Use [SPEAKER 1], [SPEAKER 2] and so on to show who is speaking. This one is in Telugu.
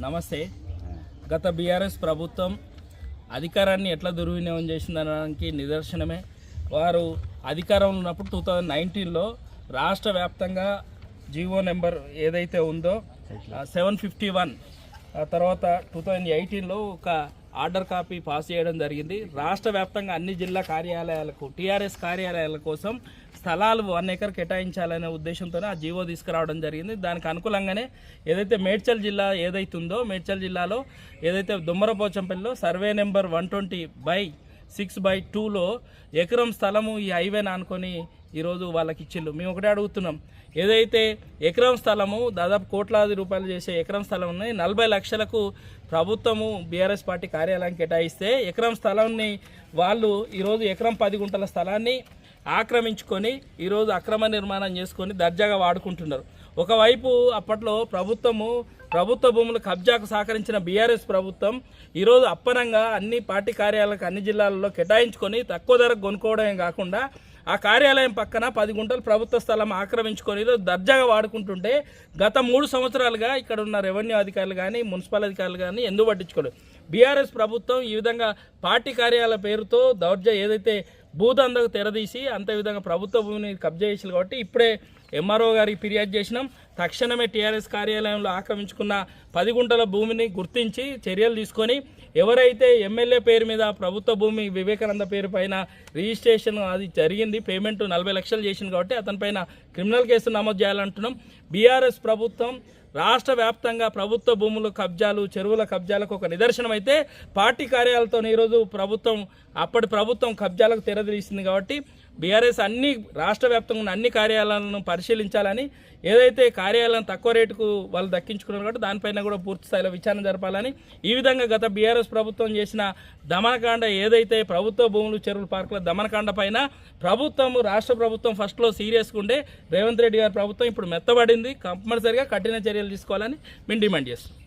[SPEAKER 1] నమస్తే. గత బీఆర్ఎస్ ప్రభుత్వం అధికారాన్ని ఎట్లా దుర్వినియోగం చేసిందనడానికి నిదర్శనమే. వారు అధికారంలో ఉన్నప్పుడు టూ థౌజండ్ నైన్టీన్లో రాష్ట్ర వ్యాప్తంగా జీవో నెంబర్ ఏదైతే ఉందో సెవెన్ ఫిఫ్టీ వన్ తర్వాత టూ థౌజండ్ ఎయిటీన్లో ఒక ఆర్డర్ కాపీ పాస్ చేయడం జరిగింది. రాష్ట్ర వ్యాప్తంగా అన్ని జిల్లా కార్యాలయాలకు టీఆర్ఎస్ కార్యాలయాల కోసం స్థలాలు వన్ ఎకర్ కేటాయించాలనే ఉద్దేశంతోనే ఆ జీవో తీసుకురావడం జరిగింది. దానికి అనుకూలంగానే ఏదైతే మేడ్చల్ జిల్లా ఏదైతే ఉందో మేడ్చల్ జిల్లాలో ఏదైతే దుమ్మరపోచంపల్లిలో survey number one twenty by six by టూలో ఎకరం స్థలము ఈ హైవేని అనుకొని ఈరోజు వాళ్ళకి ఇచ్చిళ్ళు మేము ఒకటే అడుగుతున్నాం. ఏదైతే ఎకరం స్థలము దాదాపు కోట్లాది రూపాయలు చేసే ఎకరం స్థలం ఉన్నాయి నలభై లక్షలకు ప్రభుత్వము బీఆర్ఎస్ పార్టీ కార్యాలయం కేటాయిస్తే ఎకరం స్థలాన్ని వాళ్ళు ఈరోజు ఎకరం పది గుంటల స్థలాన్ని ఆక్రమించుకొని ఈరోజు అక్రమ నిర్మాణం చేసుకొని దర్జాగా వాడుకుంటున్నారు. ఒకవైపు అప్పట్లో ప్రభుత్వము ప్రభుత్వ భూములు కబ్జాకు సహకరించిన బీఆర్ఎస్ ప్రభుత్వం ఈరోజు అప్పనంగా అన్ని పార్టీ కార్యాలయాలకు అన్ని జిల్లాలలో కేటాయించుకొని తక్కువ ధరకు కొనుక్కోవడమే కాకుండా ఆ కార్యాలయం పక్కన పది గుంటలు ప్రభుత్వ స్థలం ఆక్రమించుకొని దర్జాగా వాడుకుంటుంటే గత మూడు సంవత్సరాలుగా ఇక్కడ ఉన్న రెవెన్యూ అధికారులు కానీ మున్సిపల్ అధికారులు కానీ ఎందుకు పట్టించుకోలేదు? బీఆర్ఎస్ ప్రభుత్వం ఈ విధంగా పార్టీ కార్యాలయ పేరుతో దౌర్జ ఏదైతే భూదందకు తెరదీసి అంతే విధంగా ప్రభుత్వ భూమిని కబ్జా చేసారు కాబట్టి ఇప్పుడే ఎంఆర్ఓ గారికి ఫిర్యాదు చేసినాం. తక్షణమే టీఆర్ఎస్ కార్యాలయంలో ఆక్రమించుకున్న పది గుంటల భూమిని గుర్తించి చర్యలు తీసుకొని ఎవరైతే ఎమ్మెల్యే పేరు మీద ప్రభుత్వ భూమి వివేకానంద పేరు పైన రిజిస్ట్రేషన్ అది జరిగింది పేమెంట్ నలభై లక్షలు చేసింది కాబట్టి అతనిపైన క్రిమినల్ కేసు నమోదు చేయాలంటున్నాం. బీఆర్ఎస్ ప్రభుత్వం రాష్ట్ర వ్యాప్తంగా ప్రభుత్వ భూముల కబ్జాలు చెరువుల కబ్జాలకు ఒక నిదర్శనం అయితే పార్టీ కార్యాలయంతో ఈరోజు ప్రభుత్వం అప్పటి ప్రభుత్వం కబ్జాలకు తెర తెరదీసింది కాబట్టి బీఆర్ఎస్ అన్ని రాష్ట్ర వ్యాప్తంగా ఉన్న అన్ని కార్యాలయాలను పరిశీలించాలని ఏదైతే కార్యాలయం తక్కువ రేటుకు వాళ్ళు దక్కించుకున్నారు కాబట్టి దానిపైన కూడా పూర్తి స్థాయిలో విచారణ జరపాలని ఈ విధంగా గత బీఆర్ఎస్ ప్రభుత్వం చేసిన దమనకాండ ఏదైతే ప్రభుత్వ భూములు చెరువులు పార్కుల దమనకాండ పైన ప్రభుత్వం రాష్ట్ర ప్రభుత్వం ఫస్ట్లో సీరియస్గా ఉండే రేవంత్ రెడ్డి గారి ప్రభుత్వం ఇప్పుడు మెత్తబడింది కంపల్సరిగా కఠిన చర్యలు తీసుకోవాలని మేము డిమాండ్ చేస్తున్నాం.